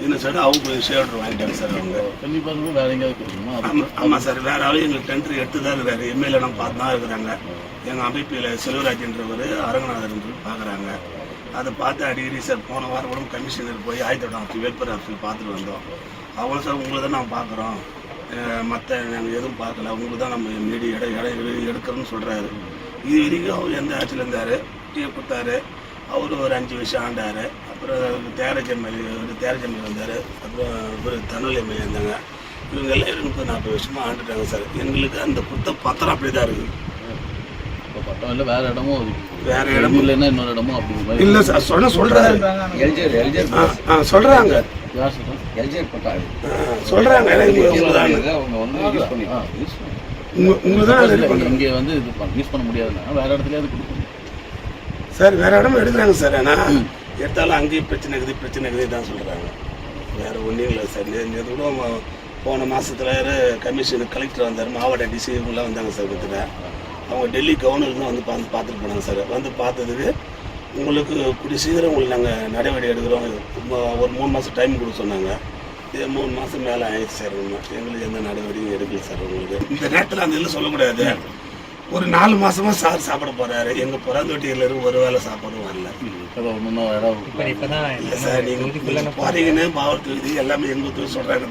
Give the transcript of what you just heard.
இந்த சைடு அவங்க ஷேர்டர் வாங்கிட்டாங்க சார் அவங்க. பசங்க வேற எங்கேயாவது கொடுக்கணுமா ஆமா ஆமாம் சார் வேற ஆளும் எங்களுக்கு டெண்டர் எடுத்து தான் இருக்கிறாரு எம்எல்ஏ நம்ம பார்த்து தான் இருக்கிறாங்க. எங்கள் அமைப்பில் செல்வராஜன்றவர் அரங்கநாதர் பார்க்குறாங்க அதை பார்த்து அடிக்கடி சார் போன வாரம் கூட கமிஷனர் போய் ஆயுதம் ஆஃபீஸ் வெல்ஃபேர் ஆஃபீஸ் பார்த்துட்டு வந்தோம். அவங்களும் சார் உங்களை தான் நான் பார்க்குறோம் மற்ற நாங்கள் எதுவும் பார்க்கல. உங்களுக்கு தான் நம்ம மீடி இடம் இடம் எடு- எடுக்கிறோம்னு சொல்கிறாரு இது வரைக்கும் அவர் எந்த ஆட்சியில் இருந்தார்? டீ கொடுத்தாரு. அவர் ஒரு அஞ்சு வருஷம் ஆண்டார். அப்புறம் தேரஜ் எம்எல்ஏ தேரஜ் எம்எல்ஏ வந்தார். அப்புறம் இவர் தனுல் எம்எல்ஏ இருந்தாங்க. இவங்க எல்லாம் முப்பது நாற்பது வருஷமாக ஆண்டுட்டாங்க சார். எங்களுக்கு அந்த புத்த பத்திரம் அப்படி தான் இருக்குது இப்போ பட்டம் இல்லை வேற இடமும் ஒதுக்கி வேற இடமும் இல்லைன்னா இன்னொரு இடமும் அப்படிங்கிற மாதிரி. இல்லை சார் சொன்ன சொல்கிறாரு எல்ஜர் எல்ஜர் ஆ ஆ சொல்கிறாங்க யார் சொல்கிறாங்க உங்களுக்கு தான். இதை அவங்க வந்து யூஸ் பண்ணு. உங்களுக்கு தான் ரெடி இல்ல, பண்ணுறோம் இங்கே வந்து இது யூஸ் பண்ண முடியாதுன்னா வேற இடத்துலயாவது கொடுக்கணும். சார் வேற இடமும் எடுக்கிறாங்க சார் ஆனால் எடுத்தாலும் அங்கேயும் பிரச்சனை இருக்குது பிரச்சனை இருக்குது தான் சொல்கிறாங்க வேறு ஒன்றும் இல்லை சார். நே- கூட போன மாதத்தில் கமிஷன் கலெக்டர் வந்தார் மாவட்ட டிசி இவங்களாம் வந்தாங்க சார் கிட்ட அவங்க டெல்லி கவர்னர்னு வந்து பார்த்து பார்த்துட்டு போனாங்க சார். வந்து பார்த்ததுக்கு உங்களுக்கு கூடிய சீக்கிரம் உங்களுக்கு நாங்கள் நடவடிக்கை எடுக்கிறோம். ஒரு மூணு மாதம் டைம் கொடுக்க சொன்னாங்க. இது மூணு மாதம் மேலே ஆயிடுச்சு சார் எங்களுக்கு எந்த நடவடிக்கையும் எடுக்கல சார் உங்களுக்கு. இந்த நேரத்தில் அந்த இல்லை சொல்லக்கூடாது ஒரு நாலு மாசமா சார் சாப்பிட போறாரு. எங்க பிறந்தொட்டியில இருந்து ஒரு வேளை சாப்பாடும் வரல. இப்போ இல்ல சார் நீங்க போறீங்கன்னு மாவட்ட இது எல்லாமே எங்க சொல்றாங்க.